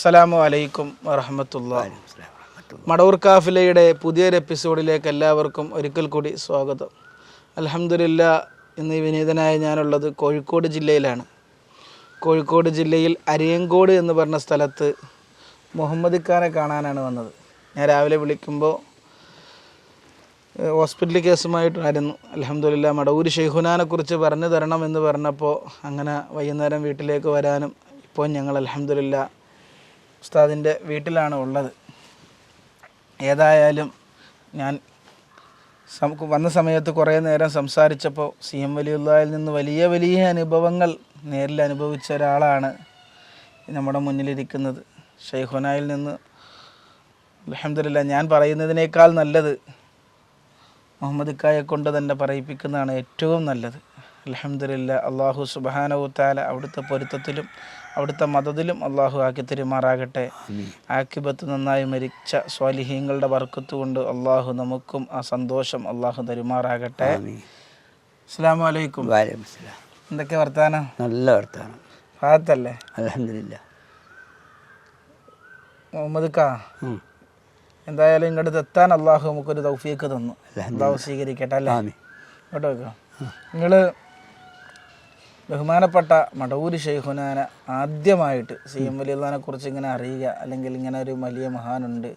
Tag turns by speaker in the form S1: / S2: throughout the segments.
S1: അസ്സലാമു അലൈക്കും വറഹമത്തുള്ള. മടവൂർ കാഫിലയുടെ പുതിയൊരു എപ്പിസോഡിലേക്ക് എല്ലാവർക്കും ഒരിക്കൽ കൂടി സ്വാഗതം. അലഹമില്ല ഇന്ന് വിനീതനായ ഞാനുള്ളത് കോഴിക്കോട് ജില്ലയിലാണ്. കോഴിക്കോട് ജില്ലയിൽ അരിയങ്കോട് എന്ന് പറഞ്ഞ സ്ഥലത്ത് മുഹമ്മദ് ഖാനെ കാണാനാണ് വന്നത്. ഞാൻ രാവിലെ വിളിക്കുമ്പോൾ ഹോസ്പിറ്റൽ കേസുമായിട്ടായിരുന്നു. അലഹമില്ല മടവൂര് ഷെയ്ഖുനാനെ കുറിച്ച് പറഞ്ഞു തരണം എന്ന് പറഞ്ഞപ്പോൾ അങ്ങനെ വൈകുന്നേരം വീട്ടിലേക്ക് വരാനും ഇപ്പോൾ ഞങ്ങൾ അലഹമില്ല ഉസ്താദിന്റെ വീട്ടിലാണ് ഉള്ളത്. ഏതായാലും ഞാൻ വന്ന സമയത്ത് കുറേ നേരം സംസാരിച്ചപ്പോൾ സി എം വലിയുള്ളയിൽ നിന്ന് വലിയ വലിയ അനുഭവങ്ങൾ നേരിൽ അനുഭവിച്ച ഒരാളാണ് നമ്മുടെ മുന്നിലിരിക്കുന്നത്. ഷെയ്ഖുനായിൽ നിന്ന് അലഹമില്ല ഞാൻ പറയുന്നതിനേക്കാൾ നല്ലത് മുഹമ്മദ് ഇക്കായെ കൊണ്ട് തന്നെ പറയിപ്പിക്കുന്നതാണ് ഏറ്റവും നല്ലത്. അലഹമില്ല അള്ളാഹു സുബാനവു താല അവിടുത്തെ പൊരുത്തത്തിലും അവിടുത്തെ മതത്തിലും അള്ളാഹു ആക്കി തെരുമാറാകട്ടെ. ആക്കിബത്ത് നന്നായി മരിച്ച സ്വാലിഹീങ്ങളുടെ വർക്കത്ത് കൊണ്ട് അള്ളാഹു നമുക്കും ആ സന്തോഷം അള്ളാഹു തരുമാറാകട്ടെ. അസ്സാം വലൈക്കും. എന്തൊക്കെ വർത്താനം?
S2: നല്ല വർത്താനം.
S1: ഭാഗത്തല്ലേ
S2: അലഹമില്ല
S1: മുഹമ്മദ് കാ എന്തായാലും ഇങ്ങോട്ട് എത്താൻ അള്ളാഹു നമുക്കൊരു തൗഫീക്ക് തന്നു. അള്ളാഹു സ്വീകരിക്കട്ടെ അല്ലേ?
S2: കേട്ടോ
S1: ഇങ്ങോട്ട് വെക്കാം നിങ്ങൾ ബഹുമാനപ്പെട്ട മടവൂര് ഷെയ്ഖുനാന ആദ്യമായിട്ട് സി എം വലിയുള്ളതിനെ കുറിച്ച് ഇങ്ങനെ അറിയുക അല്ലെങ്കിൽ ഇങ്ങനെ ഒരു വലിയ മഹാനുണ്ട്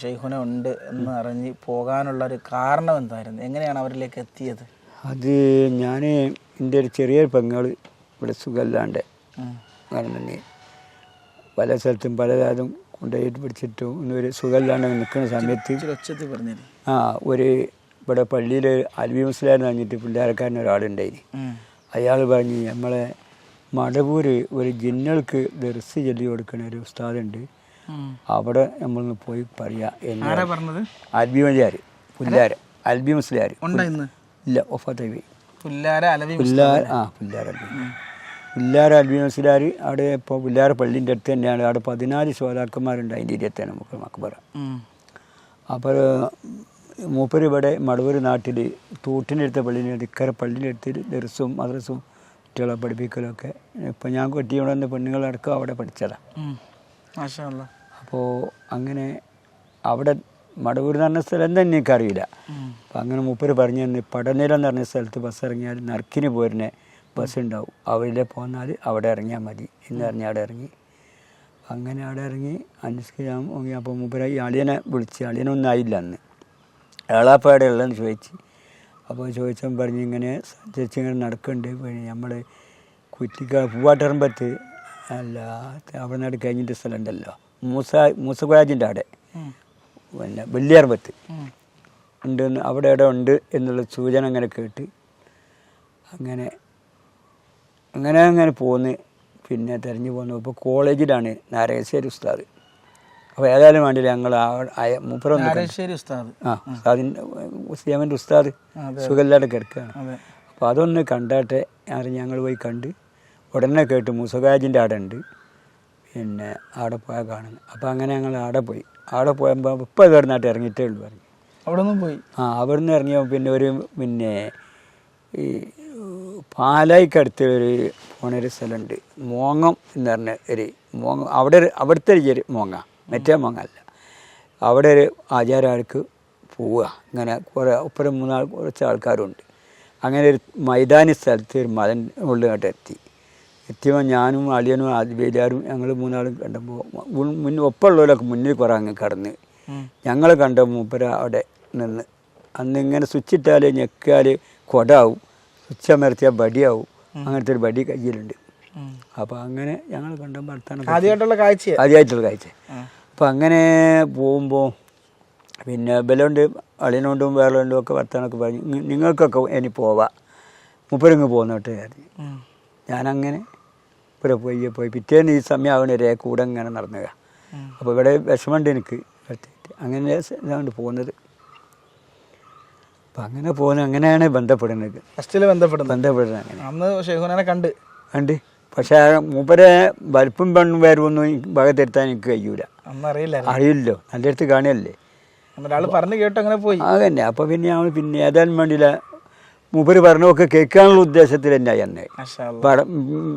S1: ഷെയ്ഖുന ഉണ്ട് എന്ന് അറിഞ്ഞ് പോകാനുള്ള ഒരു കാരണം എന്തായിരുന്നു? എങ്ങനെയാണ് അവരിലേക്ക് എത്തിയത്?
S2: അത് ഞാൻ എന്റെ ഒരു ചെറിയൊരു പെങ്ങൾ ഇവിടെ സുഖമില്ലാണ്ട് പല സ്ഥലത്തും പലതാതും കൊണ്ടുപോയിട്ട് പിടിച്ചിട്ടും ഒരു സുഖമില്ലാണ്ട് നിൽക്കുന്ന സമയത്ത് ആ ഒരു ഇവിടെ പള്ളിയിൽ അൽവി മുസ്ലാന്ന് പറഞ്ഞിട്ട് പിള്ളേരക്കാരൻ ഒരാളുണ്ടായിന് അയാൾ പറഞ്ഞ് നമ്മളെ മടവൂര് ഒരു ജിന്നൾക്ക് ദർസ് ചൊല്ലി കൊടുക്കുന്ന ഒരു ഉസ്താദുണ്ട്. അവിടെ നമ്മൾ പോയി പറയാ. എന്ന്
S1: പറഞ്ഞത്?
S2: അൽബി മലിയാർ പുല്ലാര അൽബി മുസ്ലിയാർ ഇല്ല ഒഫാത്തവി
S1: പുല്ലാര
S2: ആ പുല്ലാര പുല്ലാര അൽബി മുസ്ലിയാർ അവിടെ ഇപ്പോൾ പുല്ലാര പള്ളിന്റെ അടുത്ത് തന്നെയാണ്. അവിടെ പതിനാല് ശോതാക്കന്മാരുണ്ട് അതിന്റെ ഇരുപത്തേന് നമുക്ക്
S1: ഉം.
S2: അപ്പോൾ മൂപ്പര് ഇവിടെ മടവൂർ നാട്ടിൽ തൂട്ടിനടുത്ത പള്ളിന്റെ ഇക്കര പള്ളിന്റെ അടുത്ത് ദർസും മദ്രസും കുട്ടികളെ പഠിപ്പിക്കലൊക്കെ. ഇപ്പം ഞാൻ കുട്ടിയോടെ കെട്ടിയോണ്ടെന്ന് പെണ്ണുങ്ങളടക്കം അവിടെ പഠിച്ചതാണ്. അപ്പോൾ അങ്ങനെ അവിടെ മടവൂർ എന്ന് പറഞ്ഞ സ്ഥലം തന്നെ എനിക്കറിയില്ല. അപ്പം അങ്ങനെ മൂപ്പര് പറഞ്ഞു തന്നെ പടനിലം എന്ന് പറഞ്ഞ സ്ഥലത്ത് ബസ് ഇറങ്ങിയാൽ നറുക്കിന് പോരുന്ന ബസ് ഉണ്ടാവും. അവിടെ പോന്നാൽ അവിടെ ഇറങ്ങിയാൽ മതി എന്ന് പറഞ്ഞ് അവിടെ ഇറങ്ങി. അങ്ങനെ അവിടെ ഇറങ്ങി അന്വേഷിക്കാൻ അപ്പോൾ മൂപ്പര് ഈ അളിയനെ വിളിച്ച് അളിയനൊന്നും ആയില്ല അന്ന്. ഏളാപ്പാടെ ഉള്ളതെന്ന് ചോദിച്ച്. അപ്പോൾ ചോദിച്ചാൽ പറഞ്ഞു ഇങ്ങനെ സഞ്ചരിച്ച് ഇങ്ങനെ നടക്കുന്നുണ്ട്. പിന്നെ നമ്മൾ കുറ്റിക്ക പൂവാട്ടറമ്പത്ത് അല്ല അവിടെ നാട് കഴിഞ്ഞിട്ട് സ്ഥലം ഉണ്ടല്ലോ മൂസ കോളേജിന്റെ അവിടെ. പിന്നെ വെള്ളിയറമ്പത്ത് ഉണ്ട് അവിടെ ഇവിടെ ഉണ്ട് എന്നുള്ള സൂചന അങ്ങനെ കേട്ട് അങ്ങനെ അങ്ങനെ അങ്ങനെ പോന്ന്. പിന്നെ തിരഞ്ഞു പോന്നു. ഇപ്പോൾ കോളേജിലാണ് നാരകശ്ശേരി ഉസ്താദ്. അപ്പോൾ ഏതായാലും വേണ്ടില്ല ഞങ്ങൾ.
S1: ഉസ്താദ്.
S2: ആ ഉസ്താദിന്റെ ഉസ്താദ്
S1: അതെ.
S2: സുഖമില്ലാതെ കിടക്കുകയാണ് അപ്പോൾ അതൊന്ന് കണ്ടാട്ടെ ഞങ്ങൾ പോയി കണ്ട് ഉടനെ കേട്ട് മുസഗാജിന്റെ അവിടെ ഉണ്ട്. പിന്നെ അവിടെ പോയാൽ കാണുന്നു. അപ്പോൾ അങ്ങനെ ഞങ്ങൾ അവിടെ പോയി. അവിടെ പോയപ്പോൾ ഇപ്പോൾ കയറുന്നാട്ട് ഇറങ്ങിയിട്ടേ ഉള്ളൂ പറഞ്ഞു.
S1: അവിടെ നിന്നും പോയി?
S2: ആ അവിടെ നിന്ന് ഇറങ്ങിയപ്പോൾ പിന്നെ ഒരു പിന്നെ ഈ പാലായിക്കടുത്ത് ഒരു പോണൊരു സ്ഥലമുണ്ട് മോങ്ങം എന്ന് പറഞ്ഞ ഒരു മോങ്ങം അവിടെ അവിടുത്തെ ഒരു മോങ്ങ. മറ്റേ മങ്ങല്ല. അല്ല അവിടെ ഒരു ആചാരക്ക് പോവുക. ഇങ്ങനെ കുറേ ഒപ്പരം മൂന്നാൾ കുറച്ച് ആൾക്കാരുണ്ട്. അങ്ങനെ ഒരു മൈതാനി സ്ഥലത്ത് ഒരു മതൻ ഉള്ളിലോട്ട് എത്തി. എത്തിയപ്പോൾ ഞാനും അളിയനും ആദ്യവേലാരും ഞങ്ങൾ മൂന്നാളും കണ്ടപ്പോൾ മുന്നേ ഒപ്പമുള്ളവരൊക്കെ മുന്നിൽ കുറേ അങ്ങ് കടന്ന്. ഞങ്ങൾ കണ്ട മൂപ്പര അവിടെ നിന്ന്. അന്ന് ഇങ്ങനെ സ്വിച്ചിട്ടാൽ ഞെക്കാൽ കൊടാവും. സ്വിച്ച് അമർത്തിയാൽ ബടിയാവും. അങ്ങനത്തെ ഒരു ബടി കയ്യിലുണ്ട്. അപ്പോൾ അങ്ങനെ ഞങ്ങൾ കണ്ടും ഭർത്താനം
S1: ആദ്യമായിട്ടുള്ള കാഴ്ച.
S2: ആദ്യമായിട്ടുള്ള കാഴ്ച. അപ്പോൾ അങ്ങനെ പോകുമ്പോൾ പിന്നെ ബലോണ്ട് അളിയനോണ്ടും വേറെണ്ടും ഒക്കെ വർത്താനൊക്കെ പറഞ്ഞു. നിങ്ങൾക്കൊക്കെ ഇനി പോവാം. മുപ്പരങ്ങ് പോന്നോട്ടെ പറഞ്ഞു. ഞാനങ്ങനെ ഇപ്പുറം പോയി പോയി. പിറ്റേന്ന് ഈ സമയം ആവണവരെ കൂടെ ഇങ്ങനെ നടന്നുക അപ്പോൾ ഇവിടെ വിഷമമുണ്ട് എനിക്ക് അങ്ങനെ ഇതാണ്ട് പോകുന്നത്. അപ്പം അങ്ങനെ പോകുന്നത് അങ്ങനെയാണ് ബന്ധപ്പെടുന്നത്.
S1: ബന്ധപ്പെടുന്നത്.
S2: ബന്ധപ്പെടുന്നത് അങ്ങനെ.
S1: അന്ന് ഷെയ്ഖുനെ കണ്ട്.
S2: കണ്ട്. പക്ഷേ മൂപ്പരെ വലിപ്പം പെണ്ണും പേരൊന്നും ഭാഗത്തെടുത്താൻ എനിക്ക് കഴിയൂല. അറിയില്ല നല്ല അടുത്ത് കാണുകയല്ലേ
S1: ഒരാൾ പറഞ്ഞു കേട്ടോ അങ്ങനെ പോയി.
S2: അതന്നെ. അപ്പോൾ പിന്നെ ഞങ്ങൾ പിന്നെ ഏതായാലും വേണ്ടിയില്ല. മൂപ്പര് പറഞ്ഞൊക്കെ കേൾക്കാനുള്ള ഉദ്ദേശത്തിൽ തന്നെ അന്ന്.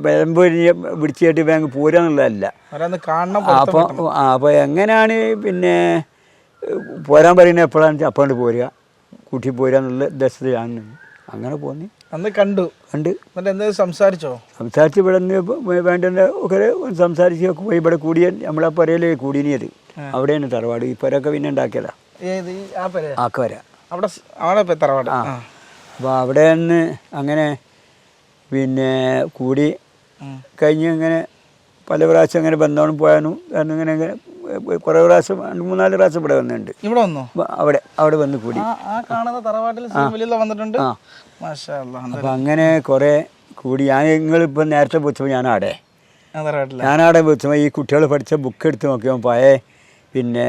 S2: ബലംപൊരിഞ്ഞ് പിടിച്ചിട്ട് ബാങ്ക് പോരാന്നുള്ളതല്ല. അപ്പോൾ അപ്പോൾ എങ്ങനെയാണ് പിന്നെ പോരാൻ പറയുന്നത് എപ്പോഴാണ് അപ്പോൾ അപ്പോണ്ട് പോരുക. കൂട്ടി പോരുക എന്നുള്ള ഉദ്ദേശത്തിലാണ്. അങ്ങനെ പോന്നി.
S1: അന്ന് കണ്ടു.
S2: കണ്ട്.
S1: എന്നിട്ട് എന്തെങ്കിലും സംസാരിച്ചോ?
S2: സംസാരിച്ച് ഇവിടെ നിന്ന് വേണ്ടുന്ന ഒക്കെ സംസാരിച്ച് പോയി. ഇവിടെ കൂടിയ നമ്മളെ പുരയിലെ കൂടിയത് അവിടെയാണ് തറവാട്. ഈ പുരൊക്കെ പിന്നെ ഉണ്ടാക്കിയതാ. ആക്കവര.
S1: അവിടെ അവിടെ തറവാട്. ആ.
S2: അപ്പോൾ അവിടെ നിന്ന് അങ്ങനെ പിന്നെ കൂടി. കഴിഞ്ഞ് ഇങ്ങനെ പല പ്രാവശ്യം അങ്ങനെ ബന്ധമാണ് പോയാനും കാരണം ഇങ്ങനെ ഇങ്ങനെ കുറേ പ്രാവശ്യം രണ്ട് മൂന്നാൽ പ്രാവശ്യം ഇവിടെ വന്നിട്ടുണ്ട്.
S1: ഇവിടെ വന്നു?
S2: അവിടെ അവിടെ വന്ന് കൂടി.
S1: ആ കാണുന്ന തറവാട്ടിൽ വന്നിട്ടുണ്ട്. എന്താ-
S2: അപ്പം അങ്ങനെ കുറേ കൂടി. ഞാൻ നിങ്ങളിപ്പോൾ നേരത്തെ വെച്ചപ്പോൾ ഞാനവിടെ വെച്ചപ്പോൾ ഈ കുട്ടികൾ പഠിച്ച ബുക്ക് എടുത്ത് നോക്കിയപ്പോൾ പഴയ പിന്നെ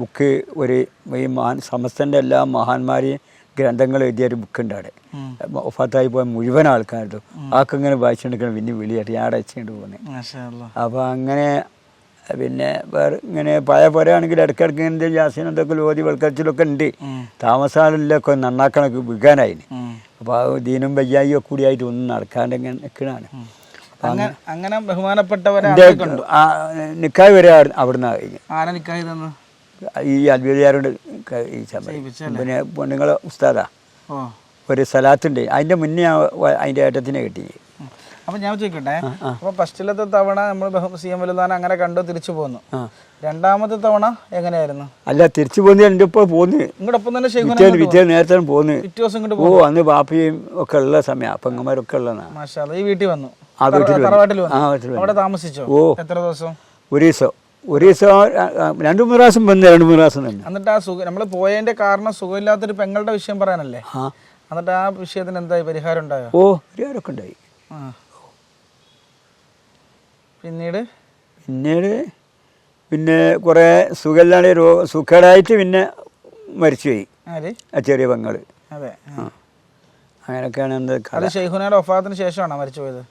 S2: ബുക്ക് ഒരു ഈ മഹാൻ സമസ്തന്റെ എല്ലാ മഹാന്മാരെയും ഗ്രന്ഥങ്ങൾ എഴുതിയ ഒരു ബുക്ക് ഉണ്ട് അവിടെ. ഒഫാത്തായി പോയ മുഴുവൻ ആൾക്കാരുടെ ആൾക്ക് ഇങ്ങനെ വായിച്ചുകൊണ്ടിരിക്കണം പിന്നെ വിളിയായിട്ട്. ഞാൻ അവിടെ വെച്ചുകൊണ്ട് പോകുന്നത്. അപ്പോൾ അങ്ങനെ പിന്നെ വേറെ ഇങ്ങനെ പഴയ പോരാണെങ്കിൽ ഇടയ്ക്കിടയ്ക്ക് ഇങ്ങനെ ജാസിനും എന്തൊക്കെ ലോതി വെൾക്കച്ചിലൊക്കെ ഉണ്ട്. താമസാലൊക്കെ നന്നാക്കണൊക്കെ വിൽക്കാനായിന്. അപ്പോൾ ആ ദീനും വയ്യായി ഒക്കെ കൂടിയായിട്ട് ഒന്നും നടക്കാണ്ട് ഇങ്ങനെ നിൽക്കണാണ്
S1: അങ്ങനെ ബഹുമാനപ്പെട്ടവരെ
S2: നിക്കായ് വരെ അവിടെ- അവിടുന്ന് കഴിഞ്ഞ് ഈ അൽബിയാരോട് ഈ സമയം പിന്നെ പെണ്ണുങ്ങളെ ഉസ്താദാ. ഒരു സ്ഥലത്തുണ്ട് അതിന്റെ മുന്നേ അതിന്റെ ഏട്ടത്തിനെ കിട്ടി.
S1: അപ്പൊ ഞാൻ ചോദിക്കട്ടെ? അപ്പൊ ഫസ്റ്റിലത്തെ തവണ നമ്മൾ സി എം വലുതാനം അങ്ങനെ കണ്ടു തിരിച്ചു പോന്നു. രണ്ടാമത്തെ തവണ എങ്ങനെയായിരുന്നു?
S2: അല്ല തിരിച്ചു പോന്നു എന്റെ ഇപ്പോൾ പോന്ന്.
S1: ഇങ്ങോട്ടൊപ്പം തന്നെ
S2: പിറ്റേ പിറ്റേ നേരത്തെ പോന്നു.
S1: പിറ്റേ ദിവസം ഇങ്ങോട്ട്
S2: ഓ അന്ന് ബാപ്പയും ഒക്കെ ഉള്ള സമയം പെങ്ങന്മാരൊക്കെ ഉള്ളതാണ്
S1: മാഷാ അല്ലാ. ഈ വീട്ടിൽ വന്നു.
S2: ആ വീട്ടിൽ വന്നു.
S1: തറവാട്ടിൽ
S2: ആ വീട്ടിൽ വന്നു.
S1: അവിടെ താമസിച്ചോ?
S2: ഓ.
S1: എത്ര ദിവസം?
S2: ഒരു ദിവസം. ഒരു ദിവസം ആ- ആ, രണ്ട് മൂന്ന് പ്രാവശ്യം വന്ന് രണ്ട് മൂന്ന് പ്രാവശ്യം തന്നെ
S1: എന്നിട്ട് ആ സുഖം നമ്മൾ പോയതിന്റെ കാരണം സുഖമില്ലാത്തൊരു പെങ്ങളുടെ വിഷയം പറയാനല്ലേ
S2: ആ.
S1: എന്നിട്ട് ആ വിഷയത്തിന് എന്തായി? പരിഹാരം ഉണ്ടായോ?
S2: ഓ ഒരുപാടൊക്കെ ഉണ്ടായി.
S1: ആ. പിന്നീട്?
S2: പിന്നീട് പിന്നെ കുറേ സുഖമില്ലാണ്ട് രോഗ സുഖമായിട്ട് പിന്നെ മരിച്ചുപോയി.
S1: ആര്?
S2: ആ ചെറിയ പെങ്ങൾ.
S1: അതെ ആ.
S2: അങ്ങനെയൊക്കെയാണ് എന്ത്
S1: അത്
S2: കഥ
S1: ഷെയ്ഖുനയുടെ ഒഫാത്തിന് ശേഷമാണോ മരിച്ചു പോയത്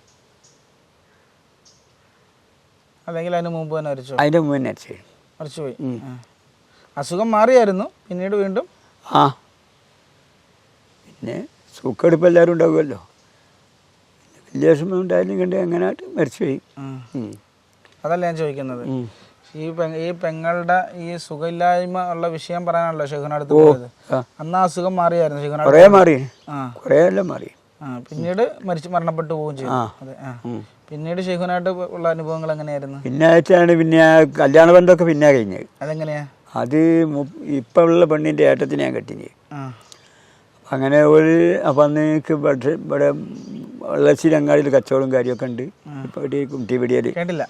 S1: അല്ലെങ്കിൽ അതിന് മുമ്പ് തന്നെ മരിച്ചു?
S2: അതിന്റെ മുന്നേ മരിച്ചു
S1: മരിച്ചുപോയി. ആ. അസുഖം മാറിയായിരുന്നു പിന്നീട് വീണ്ടും?
S2: ആ. പിന്നെ സുഖമെടുപ്പ് എല്ലാവരും ഉണ്ടാകുമല്ലോ വിഷമം ഉണ്ടായാലും കണ്ട് അങ്ങനെ മരിച്ചുപോയി.
S1: അതല്ല ഞാൻ ചോദിക്കുന്നത്? ഈ പെ- ഈ പെങ്ങളുടെ ഈ സുഖമില്ലായ്മ ഉള്ള വിഷയം പറയാനല്ലോ
S2: ഓ
S1: പോയത് അന്ന് ആ അസുഖം മാറിയായിരുന്നു ഷെയ്ഖുന
S2: കുറേ മാറി. കുറേ എല്ലാം മാറി.
S1: ആ പിന്നീട് മരിച്ചു മരണപ്പെട്ടു പോവുകയും ചെയ്തു. അതെ ആ. പിന്നീട് ഷെയ്ഖുനായിട്ട് ഉള്ള അനുഭവങ്ങൾ എങ്ങനെയായിരുന്നു?
S2: പിന്നെ ആയിട്ടാണ് പിന്നെ കല്യാണ ബന്ധമൊക്കെ പിന്നെ കഴിഞ്ഞത്.
S1: അതെങ്ങനെയാ?
S2: അത് ഇപ്പൊ ഉള്ള പെണ്ണിന്റെ ഏട്ടത്തിന് ഞാൻ
S1: കെട്ടിഞ്ഞ്
S2: അങ്ങനെ ഒരു അപ്പം അന്ന് എനിക്ക് ഇവിടെ ഇവിടെ വെള്ളശ്ശേരി അങ്ങാടിയിൽ കച്ചവടം കാര്യമൊക്കെ ഉണ്ട്. ഇപ്പോൾ ഇവിടെ കുട്ടിപ്പിടിയൽ
S1: കേട്ടില്ല.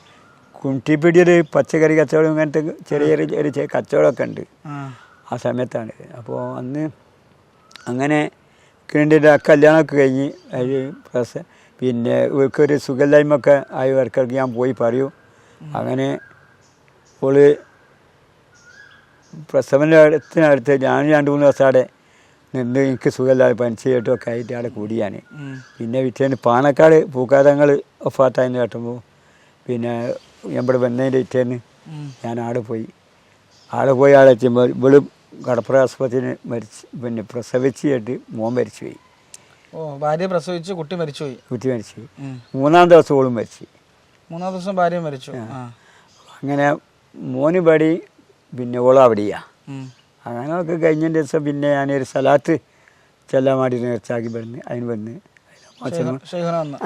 S2: കുട്ടിപ്പിടിയൽ പച്ചക്കറി കച്ചവടം അങ്ങനത്തെ ചെറിയ ചെറിയ ചെറിയ ചെറിയ കച്ചവടമൊക്കെ ഉണ്ട്.
S1: ആ.
S2: സമയത്താണ്. അപ്പോൾ അന്ന് അങ്ങനെ കിണ്ടിന്റെ കല്യാണമൊക്കെ കഴിഞ്ഞ് അതിൽ പ്രസ പിന്നെ ഇവർക്കൊരു സുഖമില്ലായ്മ ഒക്കെ ആയി വർക്കർക്ക് ഞാൻ പോയി പറയൂ. അങ്ങനെ ഓൾ പ്രസവന്റെ അടുത്തിനടുത്ത് ഞാൻ രണ്ട് മൂന്ന് ദിവസം അവിടെ നിന്ന് എനിക്ക് സുഖമില്ലാതെ പനിച്ചേട്ടൊക്കെ ആയിട്ട് അവിടെ കൂടിയാണ്. പിന്നെ വിറ്റേന് പാണക്കാട് പൂക്കാതങ്ങൾ ഒഫാത്തായെന്ന് കേട്ടുമ്പോൾ പിന്നെ നമ്മുടെ വെണ്ണേന്റെ വിറ്റേന്ന്
S1: ഉം.
S2: ഞാൻ ആടെ പോയി. ആടെ പോയി ആടെ എത്തുമ്പോൾ ഇവളും കടപ്പുറ ആസ്പത്രിയിൽ മരിച്ച് പിന്നെ പ്രസവിച്ചിട്ട് മോൻ മരിച്ചു പോയി.
S1: ഓ ഭാര്യ പ്രസവിച്ച് കുട്ടി മരിച്ചു പോയി.
S2: കുട്ടി മരിച്ചു പോയി. മൂന്നാം ദിവസം ഓളും മരിച്ചു.
S1: മൂന്നാം ദിവസം ഭാര്യ മരിച്ചു.
S2: അങ്ങനെ മോന് പടി പിന്നെ ഓളം അവിടെയാ.
S1: ഉം.
S2: അങ്ങനെയൊക്കെ കഴിഞ്ഞതിന്റെ ദിവസം പിന്നെ ഞാനൊരു സ്ഥലത്ത് ചെല്ലാൻ വേണ്ടി നേർച്ചാക്കി വന്ന് അതിന് വന്ന്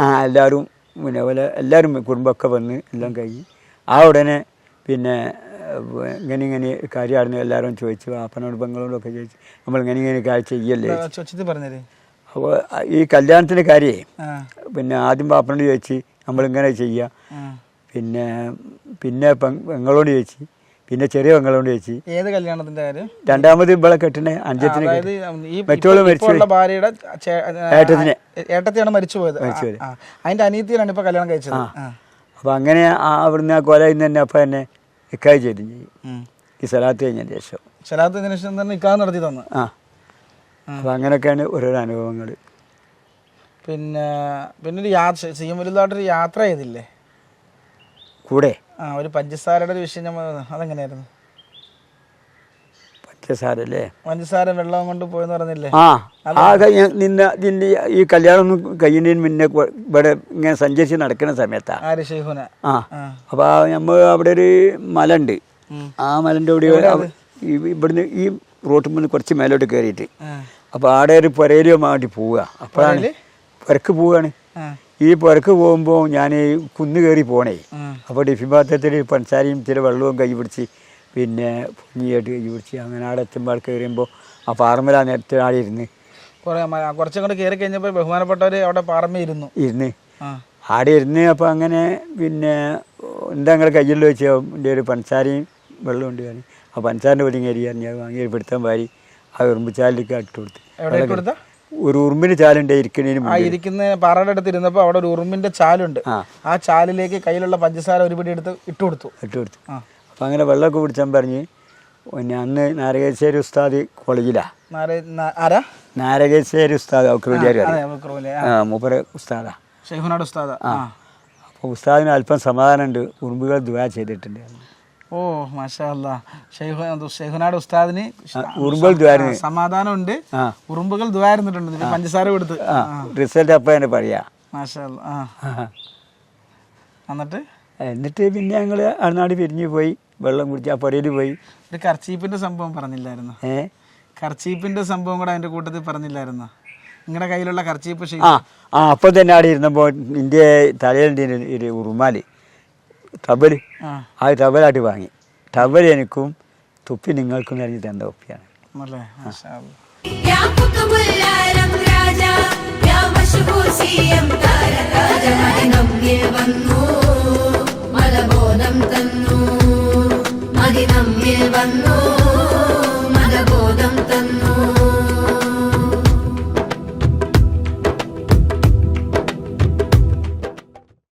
S2: ആ എല്ലാവരും പിന്നെ പോലെ എല്ലാവരും കുടുംബമൊക്കെ വന്ന് എല്ലാം കഴിഞ്ഞ് ആ ഉടനെ പിന്നെ ഇങ്ങനെ ഇങ്ങനെ കാര്യമായിരുന്നു എല്ലാവരും ചോദിച്ചു. അപ്പനോട് പെങ്ങളോടൊക്കെ ചോദിച്ചു. നമ്മൾ ഇങ്ങനെ ഇങ്ങനെ കാര്യം ചെയ്യല്ലേ? അപ്പോൾ ഈ കല്യാണത്തിന്റെ
S1: കാര്യേ
S2: പിന്നെ ആദ്യം പാപ്പനോട് ചോദിച്ച് നമ്മളിങ്ങനെ ചെയ്യുക. പിന്നെ പിന്നെ പെങ്ങളോട് ചോദിച്ച് പിന്നെ ചെറിയ പെങ്ങളുണ്ട് ചേച്ചി.
S1: ഏത് കല്യാണത്തിന്റെ കാര്യം?
S2: രണ്ടാമത് ഇവളെ കെട്ടിനെ അഞ്ചത്തിന്
S1: മറ്റോൾ
S2: മരിച്ചു
S1: ഭാര്യയുടെ
S2: ഏട്ടത്തിനെ.
S1: ഏട്ടത്തിയാണ് മരിച്ചു പോയത്.
S2: മരിച്ചുപോയത്.
S1: അതിന്റെ അനിയത്തിയാണ് ഇപ്പൊ കല്യാണം കഴിച്ചത്.
S2: അപ്പൊ അങ്ങനെ അവിടുന്ന് ആ കൊല ഇന്ന് തന്നെ അപ്പൊ എന്നെ ഇക്കായി ചെയ്തു. ഈ സ്ഥലത്ത് കഴിഞ്ഞതിന് ശേഷം.
S1: സ്ഥലത്ത് ഇതിന് ശേഷം തന്നെ നടത്തി തന്നു.
S2: ആ. അപ്പൊ അങ്ങനെയൊക്കെയാണ് ഓരോരോ അനുഭവങ്ങൾ.
S1: പിന്നെ പിന്നെ ഒരു യാത്ര വലുതായിട്ടൊരു യാത്ര ചെയ്തില്ലേ?
S2: കൂടെ.
S1: ആ ഒരു പഞ്ചസാരയുടെ ഒരു വിഷയം നമ്മൾ അതെങ്ങനെയായിരുന്നു?
S2: സാരല്ലേ
S1: പഞ്ചസാര വെള്ളം കൊണ്ട് പോയെന്ന് പറഞ്ഞില്ലേ?
S2: ആ ആ കഴിഞ്ഞ നിന്ന നിന്റെ ഈ കല്യാണം ഒന്നും കഴിയുന്നതിന് മുന്നേ ഇവിടെ ഇങ്ങനെ സഞ്ചരിച്ച് നടക്കുന്ന സമയത്താ. ആ അപ്പൊ നമ്മൾ അവിടെ ഒരു മല ഉണ്ട് ആ മലന്റെ അവിടെ ഇവിടുന്ന് ഈ റോട്ടിൽ നിന്ന് കുറച്ച് മേലോട്ട് കയറിയിട്ട് അപ്പൊ ആടെ ഒരു പുരയിലോ പോവുക. അപ്പോഴാണ്? പുരക്ക് പോവുകയാണ്. ഈ പുരക്ക് പോകുമ്പോൾ ഞാൻ കുന്നു കയറി പോണേ. അപ്പോൾ ടിഫിൻ പഞ്ചാരിയും ചില വെള്ളവും കൈ പിടിച്ച് പിന്നെ പുഞ്ഞിയായിട്ട് കൈ പിടിച്ച് അങ്ങനെ അവിടെ എത്തുമ്പോൾ കയറിയുമ്പോൾ ആ പാറമല നേരത്തെ ആടെ ഇരുന്ന്.
S1: കുറച്ചും കൂടെ കയറി കഴിഞ്ഞപ്പോൾ ബഹുമാനപ്പെട്ടവർ അവിടെ പാറമേ ഇരുന്നു.
S2: ഇരുന്ന്. ആടെ ഇരുന്ന് അപ്പോൾ അങ്ങനെ പിന്നെ എന്താ നിങ്ങളുടെ കയ്യിൽ വെച്ച് എന്റെ ഒരു പഞ്ചാരിയും വെള്ളം ഉണ്ട് ഞാൻ ആ പഞ്ചാരിന്റെ കയറി ഞാൻ വാങ്ങി പിടുത്തം വാരി ആ ഉറുമ്പിച്ചാലിലേക്ക് ഇട്ട് കൊടുത്ത്.
S1: എവിടെ ഇട്ട് കൊടുത്താ?
S2: ഒരു ഉറുമ്പിന്റെ ചാലുണ്ട് ഇരിക്കണേന്
S1: ആ ഇരിക്കുന്ന പാറയുടെ അടുത്ത് ഇരുന്നപ്പോൾ അവിടെ ഒരു ഉറുമ്പിന്റെ ചാലുണ്ട്.
S2: ആ.
S1: ചാലിലേക്ക് കയ്യിലുള്ള പഞ്ചസാര ഒരു പിടി എടുത്ത് ഇട്ട് കൊടുത്തു.
S2: ഇട്ട് കൊടുത്തു. അപ്പൊ അങ്ങനെ വെള്ളമൊക്കെ കുടിച്ചാൻ പറഞ്ഞ് പിന്നെ അന്ന് നാരകേശ്വരി ഉസ്താദ് കോളേജിലാണ്
S1: നാരെ- ആരാ?
S2: നാരകേശ്ശേരി ഉസ്താദ്.
S1: ആ.
S2: മൂപ്പര ഉസ്താദാ.
S1: ഷെയ്ഖുനാട് ഉസ്താദ്.
S2: അപ്പോൾ ഉസ്താദിന് അല്പം സമാധാനമുണ്ട്. ഉറുമ്പുകൾ ദുവാ ചെയ്തിട്ടുണ്ട്.
S1: ഓ മാഷാ അല്ലാ ഷെയ്ഖു ഷെയ്ഖുനാട് ഉസ്താദിന്
S2: ഉറുമ്പൽ
S1: സമാധാനമുണ്ട്.
S2: ആ.
S1: ഉറുമ്പുകൾ ദ്വാരുന്നിട്ടുണ്ട്. പഞ്ചസാര കൊടുത്ത്.
S2: റിസൾട്ട് അപ്പം തന്നെ പറയാ.
S1: മാഷാ. ആ. എന്നിട്ട്?
S2: എന്നിട്ട് പിന്നെ ഞങ്ങൾ അണനാട് പിരിഞ്ഞു പോയി. വെള്ളം കുടിച്ച് ആ പുരയിൽ പോയി.
S1: ഒരു കർച്ചീപ്പിന്റെ സംഭവം പറഞ്ഞില്ലായിരുന്നു?
S2: ഏ?
S1: കർച്ചീപ്പിന്റെ സംഭവം കൂടെ അതിന്റെ കൂട്ടത്തിൽ പറഞ്ഞില്ലായിരുന്നു? നിങ്ങളുടെ കയ്യിലുള്ള കർച്ചീപ്പ്
S2: ആ അപ്പൊ തന്നെ അവിടെ ഇരുന്നപ്പോൾ ഇന്ത്യ തലയിൽ ഒരു ഉറുമാൽ ടബൽ
S1: ആ.
S2: ടബലായിട്ട് വാങ്ങി. ടബൽ എനിക്കും തുപ്പി നിങ്ങൾക്കും കഴിഞ്ഞ് തന്ന ഒപ്പിയാണ്.
S3: വന്നു. മതബോധം തന്നു.